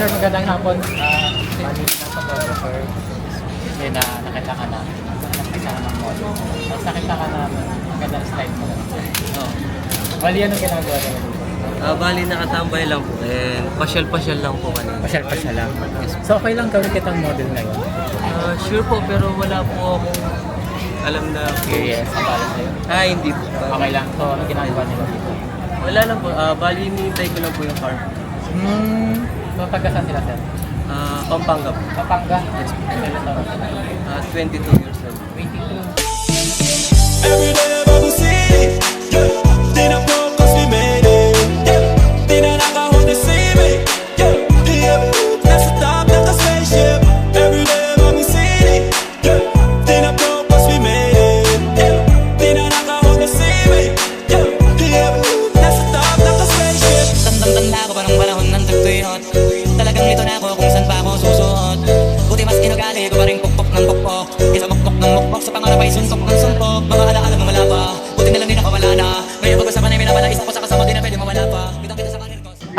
sir, magandang hapon. Ah, bali na photographer. Kasi na nakita ka na. Nakita ka ng model. Tapos nakita ka na magandang style mo. No. Bali, ano ginagawa ka dito? Ah, bali nakatambay lang po. And pasyal-pasyal lang po kanina. Pasyal-pasyal lang. So, okay lang gawin kitang model ngayon? Ah, sure po, pero wala po akong alam na Curious. Pala sa'yo. Ah, hindi po. Okay lang. So, ano ginagawa nila dito? Wala lang po. Ah, bali, hinihintay ko lang po yung car. Hmm. So, taga saan sila, sir? Ah, Pampanga po. Kapangga. Yes. Sila? Ah, 22 years old. 22.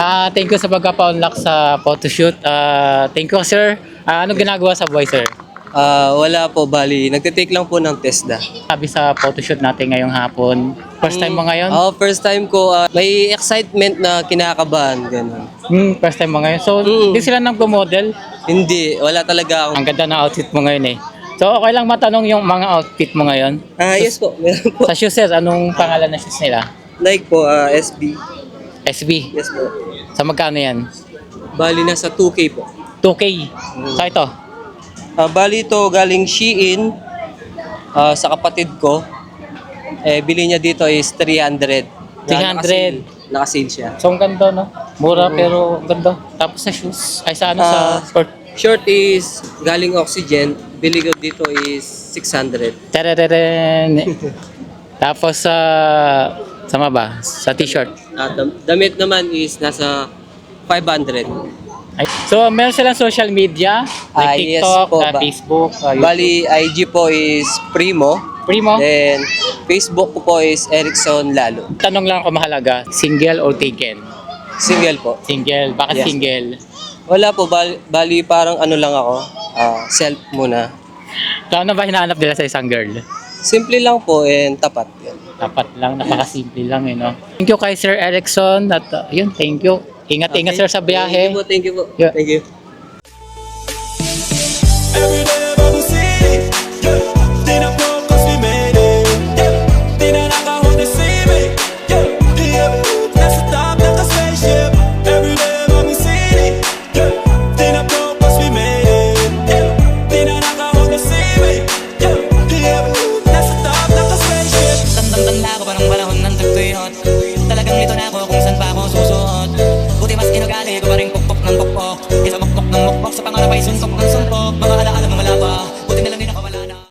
Ah, thank you sa pagkapa-unlock sa photoshoot. Ah, thank you, sir. Ah, ano ginagawa sa buhay, sir? Ah, wala po. Bali, nagtitake lang po ng TESDA. Sabi sa photoshoot natin ngayong hapon. First time mo ngayon? Oh, first time ko. ah, may excitement na kinakabahan. Ganun. Hmm, first time mo ngayon. So, Mm. di sila nagpo-model. Hindi. Wala talaga ako. Ang ganda ng outfit mo ngayon eh. So, okay lang matanong yung mga outfit mo ngayon. Ah, yes po. Meron po. Sa shoes, sir, anong pangalan ng shoes nila? Like po, ah, SB. SB. Yes po. Sa magkano yan? Bali, nasa 2K po. 2K. So, ito. Ah, bali ito galing Shein ah, sa kapatid ko. Eh, bili niya dito is 300. 300. Naka-sale siya. So, ang ganda, no? Mura, pero ang ganda. Tapos sa shoes, ay sa ano, sa Ah. sport. Short is galing Oxygen. Bili ko dito is 600. Tarararen. Tapos sa sama ba? Sa t-shirt. Ah, dam- damit naman is nasa 500. Ay, So, meron silang social media, Ah, like yes TikTok, po, ah, ba- Facebook, ah, YouTube. Bali, IG po is Primo. Primo, Then, Facebook ko po is Erickson Lalo. tanong lang ako mahalaga, single or taken? Single po. Single, bakit Yes. single? Wala po, bali, bali parang ano lang ako. ah, self muna. So, ano ba hinahanap nila sa isang girl? Simple lang po and tapat. Yan. Dapat lang, napakasimple lang eh, no? Thank you kay Sir Erickson at uh, yun, thank you. Ingat-ingat sir sa Thank you biyahe. po, thank you po. Yeah. Thank you. Ko pa rin pukpok ng pukpok Kesa mukpok ng mukpok sa pangarap ay suntok ng suntok. Mga alaala mo wala pa Buti na lang di nakawala